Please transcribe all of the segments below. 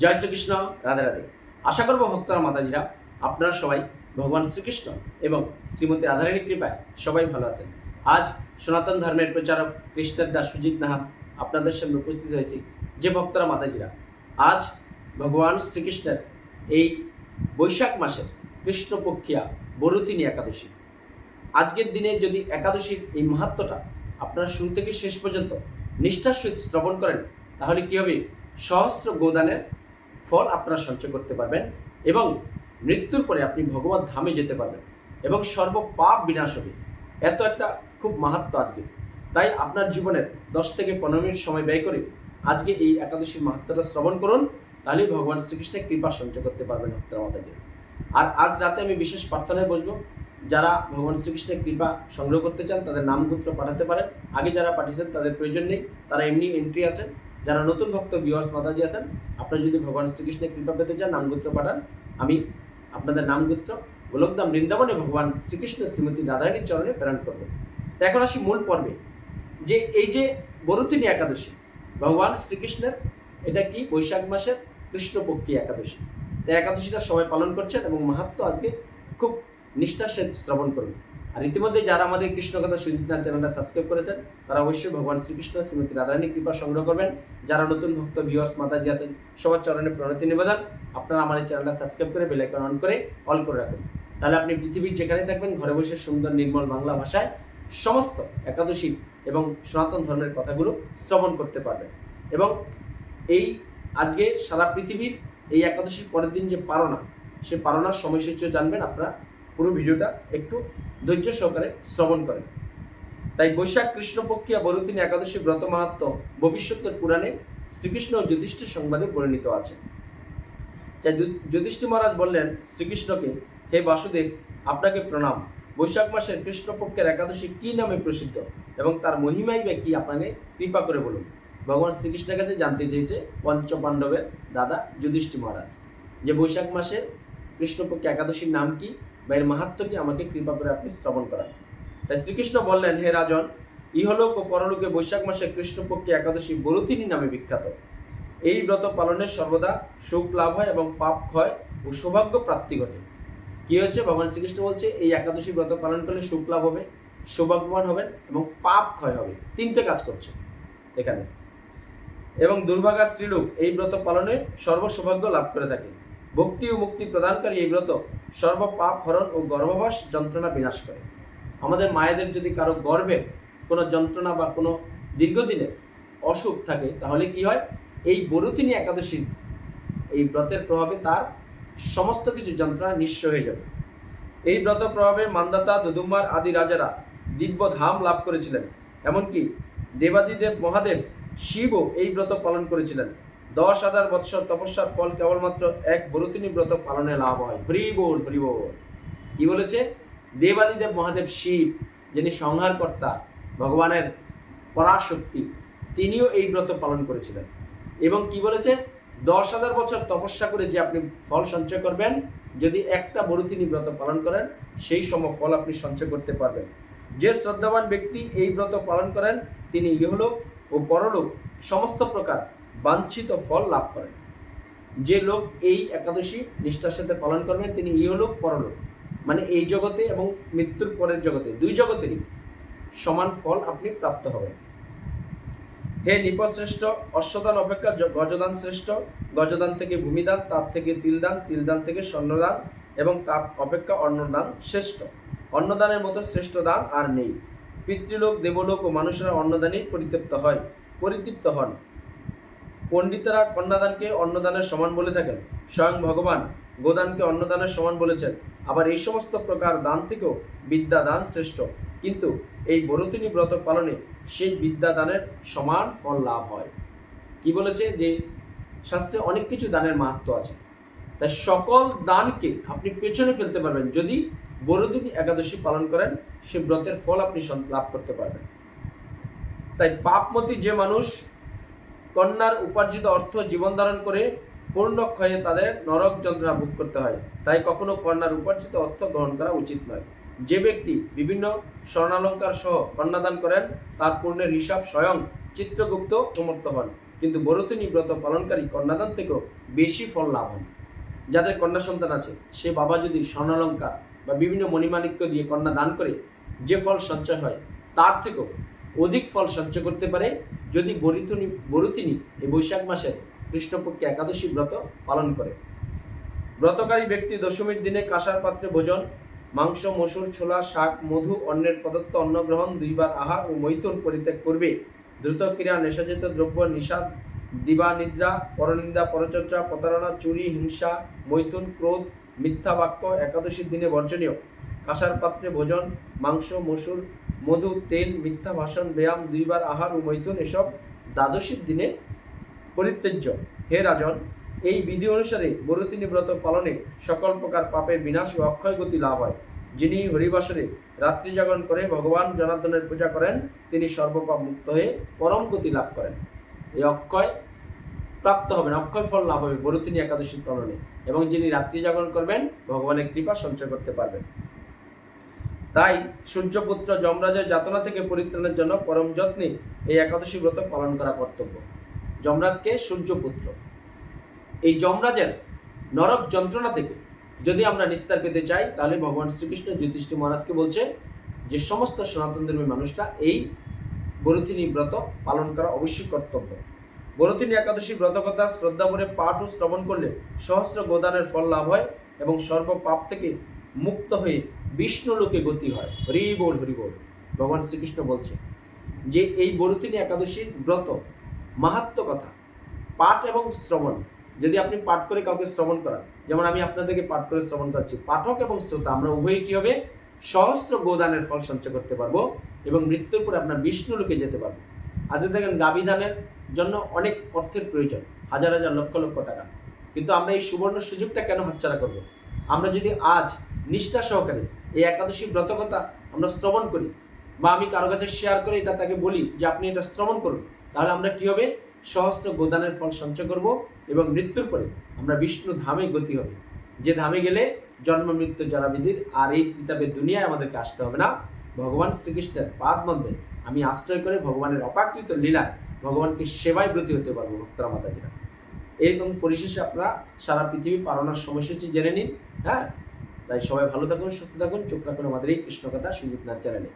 জয় শ্রীকৃষ্ণ, রাধে রাধে। আশা করব ভক্তরা, মাতাজিরা, আপনারা সবাই ভগবান শ্রীকৃষ্ণ এবং শ্রীমতী রাধারানীর কৃপায় সবাই ভালো আছেন। আজ সনাতন ধর্মের প্রচারক কৃষ্ণের দাস সুজিত নাহা আপনাদের সামনে উপস্থিত হয়েছি, যে ভক্তরা, মাতাজিরা। আজ ভগবান শ্রীকৃষ্ণের এই বৈশাখ মাসের কৃষ্ণপক্ষিয়া বরুতিনী একাদশী। আজকের দিনে যদি একাদশীর এই মাহাত্মটা আপনারা শুরু থেকে শেষ পর্যন্ত নিষ্ঠার সহিত শ্রবণ করেন, তাহলে কী হবে? সহস্র গোদানের ফল আপনারা সঞ্চয় করতে পারবেন এবং মৃত্যুর পরে আপনি ভগবত ধামে যেতে পারবেন এবং সর্ব পাপ বিনাশ হবে। এত একটা খুব মাহাত্ম আজকে। তাই আপনার জীবনের দশ থেকে পনেরো মিনিট সময় ব্যয় করে আজকে এই একাদশীর মাহাত্মটা শ্রবণ করুন, তাহলেই ভগবান শ্রীকৃষ্ণের কৃপা সঞ্চয় করতে পারবেন মাতাজি আর আজ রাতে আমি বিশেষ প্রার্থনায় বসবো, যারা ভগবান শ্রীকৃষ্ণের কৃপা সংগ্রহ করতে চান, তাদের নামগুত্র পাঠাতে পারেন। আগে যারা পাঠিয়েছেন, তাদের প্রয়োজন নেই, তারা এমনি এন্ট্রি আছেন। যারা নতুন ভক্ত বিওয়ার্স মাতাজি আছেন, আপনারা যদি ভগবান শ্রীকৃষ্ণের কৃপা পেতে চান, নামগুত্র পাঠান। আমি আপনাদের নামগুত্র গোলকধাম বৃন্দাবনে ভগবান শ্রীকৃষ্ণ শ্রীমতী রাধারানীর চরণে প্রেরণ করব। তো এখন আসি মূল পর্বে। যে এই যে বরুতিনী একাদশী, ভগবান শ্রীকৃষ্ণের, এটা কি বৈশাখ মাসের কৃষ্ণপক্ষী একাদশী? তাই একাদশীটা সবাই পালন করছেন এবং মাহাত্ম আজকে খুব নিষ্ঠার সাথে শ্রবণ করুন আর ইতিমধ্যে যারা আমাদের কৃষ্ণকথা সুজিত নাথ চ্যানেলটা সাবস্ক্রাইব করেছেন, তারা অবশ্যই ভগবান শ্রীকৃষ্ণ, শ্রীমতী রাধারানী কৃপা সংগ্রহ করবেন। যারা নতুন ভক্ত ভিউয়ার্স মাতাজি আছেন, সবার চরণে প্রণতি নিবেদন। আপনারা এই চ্যানেলটা সাবস্ক্রাইব করে বেল আইকন অন করে অল করে রাখুন। তাহলে আপনি পৃথিবীর যেখানে থাকবেন, ঘরে বসে সুন্দর, নির্মল বাংলা ভাষায় সমস্ত একাদশী এবং সনাতন ধর্মের কথাগুলো শ্রবণ করতে পারবেন। এবং এই আজকে সারা পৃথিবীর এই একাদশীর পরের দিন যে পারনা সে পারনার সময়সূচিও জানবেন আপনারা। পুরো ভিডিওটা একটু ধৈর্য সহকারে শ্রবণ করেন। তাই বৈশাখ কৃষ্ণপক্ষিয়া বরুতিনী একাদশী ব্রত মাহাত্ম ভবিষ্যতের পুরাণে শ্রীকৃষ্ণ ও যুধিষ্ঠির সংবাদে পরিণত আছে। তাই যুধিষ্ঠির মহারাজ বললেন, শ্রীকৃষ্ণকে হে বাসুদেব, আপনাকে প্রণাম। বৈশাখ মাসের কৃষ্ণপক্ষের একাদশী কি নামে প্রসিদ্ধ এবং তার মহিমাই বা কি আপনাকে কৃপা করে বলুন? ভগবান শ্রীকৃষ্ণের কাছে জানতে চেয়েছে পঞ্চ পাণ্ডবের দাদা যুধিষ্ঠির মহারাজ যে বৈশাখ মাসের কৃষ্ণপক্ষে একাদশীর নাম কি বা এর মাহাত্ম আমাকে কৃপা করে আপনি শ্রবণ করান। তাই শ্রীকৃষ্ণ বললেন, হে রাজন, ইহলোক ও পরলোকে বৈশাখ মাসে কৃষ্ণপক্ষে একাদশী বরুতিনী নামে বিখ্যাত। এই ব্রত পালনে সর্বদা সুখ লাভ হয় এবং পাপ ক্ষয় ও সৌভাগ্য প্রাপ্তি ঘটে। কি হয়েছে? ভগবান শ্রীকৃষ্ণ বলছে, এই একাদশী ব্রত পালন করলে সুখ লাভ হবে, সৌভাগ্যবান হবেন এবং পাপ ক্ষয় হবে। তিনটে কাজ করছে এখানে। এবং দুর্ভাগা স্ত্রীলোক এই ব্রত পালনে সর্বসৌভাগ্য লাভ করে থাকে। ভক্তি ও মুক্তি প্রদানকারী এই ব্রত সর্ব পাপ হরণ ও গর্ভবাস যন্ত্রণা বিনাশ করে। আমাদের মায়েদের যদি কারও গর্ভে কোনো যন্ত্রণা বা কোনো দীর্ঘদিনের অসুখ থাকে, তাহলে কি হয়? এই বরুতিনী একাদশী, এই ব্রতের প্রভাবে তার সমস্ত কিছু যন্ত্রণা নিঃস্ব হয়ে যাবে। এই ব্রত প্রভাবে মান্দাতা, দুদুম্বার আদি রাজারা দিব্য ধাম লাভ করেছিলেন। এমনকি দেবাদিদেব মহাদেব শিবও এই ব্রত পালন করেছিলেন। দশ হাজার বৎসর তপস্যার ফল কেবলমাত্র এক বরুতিনী ব্রত পালনে লাভ হয়। হরি বল হরি কি বলেছে? দেবাদিদেব মহাদেব শিব, যিনি সংহারকর্তা, ভগবানের পরাশক্তি, তিনিও এই ব্রত পালন করেছিলেন। এবং কি বলেছে? দশ হাজার বছর তপস্যা করে যে আপনি ফল সঞ্চয় করবেন, যদি একটা বরুতিনী ব্রত পালন করেন, সেই সম ফল আপনি সঞ্চয় করতে পারবেন। যে শ্রদ্ধাবান ব্যক্তি এই ব্রত পালন করেন, তিনি ইহলোক ও পরলোক সমস্ত প্রকার বাঞ্ছিত ফল লাভ করেন। যে লোক এই একাদশী নিষ্ঠার সাথে পালন করবেন তিনি ইহলোক পরলোক। মানে এই জগতে এবং মৃত্যুর পরের জগতে, দুই জগতেরই সমান ফল আপনি প্রাপ্ত হবেন। হে নিপশ্রেষ্ঠ অশ্বদান অপেক্ষা গজদান শ্রেষ্ঠ। গজদান থেকে ভূমিদান, তার থেকে তিলদান তিলদান থেকে স্বর্ণদান এবং তার অপেক্ষা অন্নদান শ্রেষ্ঠ। অন্নদানের মতো শ্রেষ্ঠ দান আর নেই। পিতৃলোক, দেবলোক ও মানুষেরা অন্নদানেই পরিতৃপ্ত হয়, পরিতৃপ্ত হন। পণ্ডিতেরা কন্যাদানকে অন্নদানের সমান বলে থাকেন। স্বয়ং ভগবান গোদানকে অন্নদানের সমান বলেছেন। আবার এই সমস্ত প্রকার দান থেকেও বিদ্যা দান শ্রেষ্ঠ। কিন্তু এই বরতিনী ব্রত পালনে সেই বিদ্যা দানের সমান ফল লাভ হয়। কি বলেছে যে, শাস্ত্রে অনেক কিছু দানের মাহাত্ম আছে। তাই সকল দানকে আপনি পেছনে ফেলতে পারবেন। যদি বড়দিনী একাদশী পালন করেন, সে ব্রতের ফল আপনি লাভ করতে পারবেন। তাই পাপমতি যে মানুষ কন্যার উপার্জিত অর্থ জীবন ধারণ করে পূর্ণ ক্ষয়ে তাদের নরক যন্ত্রণা ভোগ করতে হয়। তাই কখনো কন্যার উপার্জিত অর্থ গ্রহণ করা উচিত নয়। যে ব্যক্তি বিভিন্ন স্বর্ণালঙ্কার সহ কন্যাদান করেন, তার পূর্ণের হিসাব স্বয়ং চিত্রগুপ্ত সমর্থ হন। কিন্তু বরতিনী ব্রত পালনকারী কন্যাদান থেকেও বেশি ফল লাভ হয় যাদের কন্যা সন্তান আছে, সে বাবা যদি স্বর্ণালঙ্কার বা বিভিন্ন মণিমাণিক্য দিয়ে কন্যা দান করে, যে ফল সঞ্চয় হয়, তার থেকেও অধিক ফল সঞ্চয় করতে পারে যদি বরিতনী বরুতিনী এই বৈশাখ মাসের কৃষ্ণপক্ষে একাদশী ব্রত পালন করে। ব্রতকারী ব্যক্তি দশমীর দিনে কাঁসার পাত্রে ভোজন, মাংস, মসুর, ছোলা, শাক, মধু অন্যের প্রদত্ত অন্ন গ্রহণ দুইবার আহার ও মৈথুন পরিত্যাগ করবে। দ্রুত ক্রিয়া, নেশাজাত দ্রব্য, নিষাদ দিবা নিদ্রা পরনিন্দা, পরচর্চা, প্রতারণা, চুরি, হিংসা, মৈথুন, ক্রোধ, মিথ্যা বাক্য একাদশীর দিনে বর্জনীয়। কাঁসার পাত্রে ভোজন, মাংস, মসুর, মধু, তেল, মিথ্যা ভাষণ, ব্যায়াম, দুইবার আহার ও মৈথুন এসব দ্বাদশীর দিনে পরিত্যাজ্য। হে রাজন, এই বিধি অনুসারে বরতিনী ব্রত পালনে সকল প্রকার পাপের বিনাশ ও অক্ষয় গতি লাভ হয়। যিনি হরিবাসরে রাত্রি জাগরণ করে ভগবান জনার্দনের পূজা করেন, তিনি সর্বপাপ মুক্ত হয়ে পরম গতি লাভ করেন। এই অক্ষয় প্রাপ্ত হবেন, অক্ষয় ফল লাভ হবে বরতিনী একাদশীর পালনে এবং যিনি রাত্রি জাগরণ করবেন, ভগবানের কৃপা সঞ্চয় করতে পারবেন। তাই সূর্যপুত্র যমরাজের যাতনা থেকে পরিত্রাণের জন্য পরম যত্নে এই একাদশী ব্রত পালন করা কর্তব্য। যমরাজকে সূর্যপুত্র। এই যমরাজের নরক যন্ত্রণা থেকে যদি আমরা নিস্তার পেতে চাই, তাহলে ভগবান শ্রীকৃষ্ণ যুধিষ্ঠির মহারাজকে বলছে যে, সমস্ত সনাতন ধর্মী মানুষরা এই বরতিনী ব্রত পালন করা অবশ্যই কর্তব্য। বরতিনী একাদশী ব্রতকথা শ্রদ্ধা করে পাঠ ও শ্রবণ করলে সহস্র গোদানের ফল লাভ হয় এবং সর্ব পাপ থেকে মুক্ত হয়ে বিষ্ণু লোকে গতি হয়। হরি বল হরি বল। ভগবান শ্রীকৃষ্ণ বলছে যে এই বরতিনী একাদশীর ব্রত মাহাত্ম কথা, পাঠ এবং শ্রবণ। যদি আপনি পাঠ করে কাউকে শ্রবণ করান, যেমন আমি আপনাদেরকে পাঠ করে শ্রবণ করছি পাঠক এবং শ্রোতা, আমরা উভয়ই কী হবে? সহস্র গোদানের ফল সঞ্চয় করতে পারব এবং মৃত্যুর পরে আপনার বিষ্ণু লোকে যেতে পারব। আজকে দেখেন গাবিধানের জন্য অনেক অর্থের প্রয়োজন, হাজার হাজার লক্ষ লক্ষ টাকা। কিন্তু আমরা এই সুবর্ণ সুযোগটা কেন হাতছাড়া করব? আমরা যদি আজ নিষ্ঠা সহকারে এই একাদশী ব্রতকথা আমরা শ্রবণ করি বা আমি কারও কাছে শেয়ার করে এটা তাকে বলি যে আপনি এটা শ্রবণ করুন, তাহলে আমরা কি হবে? সহস্র গোদানের ফল সঞ্চয় করব এবং মৃত্যুর পরে আমরা বিষ্ণু ধামে গতি হবে। যে ধামে গেলে জন্ম, মৃত্যু জরাবিধির আর এই কিতাবের দুনিয়ায় আমাদেরকে আসতে হবে না। ভগবান শ্রীকৃষ্ণের পাদ মধ্যে আমি আশ্রয় করে ভগবানের অপাকৃত লীলায় ভগবানকে সেবায় ব্রতী হতে পারব, ভক্তরা মাতাজিরা। এবং পরিশেষে আপনারা সারা পৃথিবী পালনার সময়সূচি জেনে নিন হ্যাঁ? তাই সবাই ভালো থাকুন, সুস্থ থাকুন। চোখ রাখুন আমাদের এই কৃষ্ণকথা সুজিত নাথ চ্যানেলে।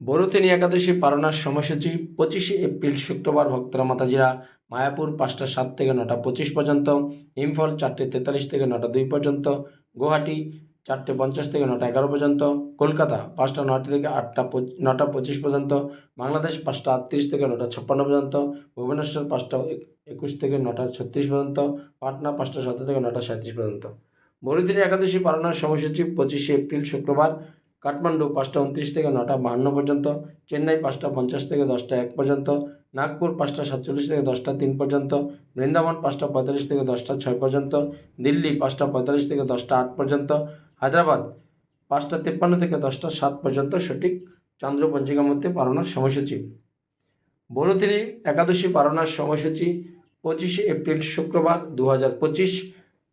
বরুতিনী একাদশী পালনার সময়সূচি পঁচিশে এপ্রিল শুক্রবার ভক্তরা মাতাজিরা মায়াপুর পাঁচটা সাত থেকে নটা পঁচিশ পর্যন্ত, ইম্ফল চারটে তেতাল্লিশ থেকে নটা দুই পর্যন্ত, গুয়াহাটি চারটে পঞ্চাশ থেকে নটা এগারো পর্যন্ত, কলকাতা পাঁচটা নটা থেকে আটটা নটা পঁচিশ পর্যন্ত, বাংলাদেশ পাঁচটা আটত্রিশ থেকে নটা ছাপ্পান্ন পর্যন্ত, ভুবনেশ্বর পাঁচটা একুশ থেকে নটা ছত্রিশ পর্যন্ত, পাটনা পাঁচটা সতেরো থেকে নটা সাঁত্রিশ পর্যন্ত। বরুদিনী একাদশী পালনের সময়সূচি পঁচিশে এপ্রিল শুক্রবার, কাঠমান্ডু পাঁচটা উনত্রিশ থেকে নটা বাহান্ন পর্যন্ত, চেন্নাই পাঁচটা পঞ্চাশ থেকে দশটা এক পর্যন্ত, নাগপুর পাঁচটা সাতচল্লিশ থেকে দশটা তিন পর্যন্ত, বৃন্দাবন পাঁচটা পঁয়তাল্লিশ থেকে দশটা ছয় পর্যন্ত, দিল্লি পাঁচটা পঁয়তাল্লিশ থেকে দশটা আট পর্যন্ত, হায়দ্রাবাদ পাঁচটা তিপ্পান্ন থেকে দশটা সাত পর্যন্ত সঠিক চন্দ্র পঞ্জিকার মধ্যে পালনার সময়সূচি। বড়দিনী একাদশী পালনার সময়সূচি পঁচিশে এপ্রিল শুক্রবার দু হাজার পঁচিশ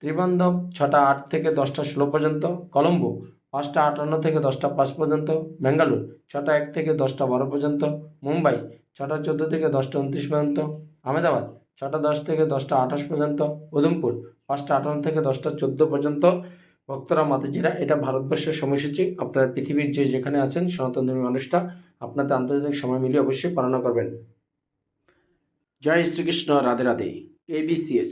ত্রিবান্ধব ছটা আট থেকে দশটা ষোলো পর্যন্ত, কলম্বো পাঁচটা আটান্ন থেকে দশটা পাঁচ পর্যন্ত ব্যাঙ্গালোর ছটা এক থেকে দশটা বারো পর্যন্ত, মুম্বাই ছটা চোদ্দ থেকে দশটা উনত্রিশ পর্যন্ত, আহমেদাবাদ ছটা দশ থেকে দশটা আঠাশ পর্যন্ত, উধমপুর পাঁচটা আটান্ন থেকে দশটা চোদ্দ পর্যন্ত। ভক্তরা, মাতাজিরা, এটা ভারতবর্ষের সময়সূচি। আপনারা পৃথিবীর যে যেখানে আছেন, সনাতন ধর্মী মানুষটা আপনাদের আন্তর্জাতিক সময় মিলিয়ে অবশ্যই পালনা করবেন। জয় শ্রীকৃষ্ণ, রাধে রাধে। এবিসিএস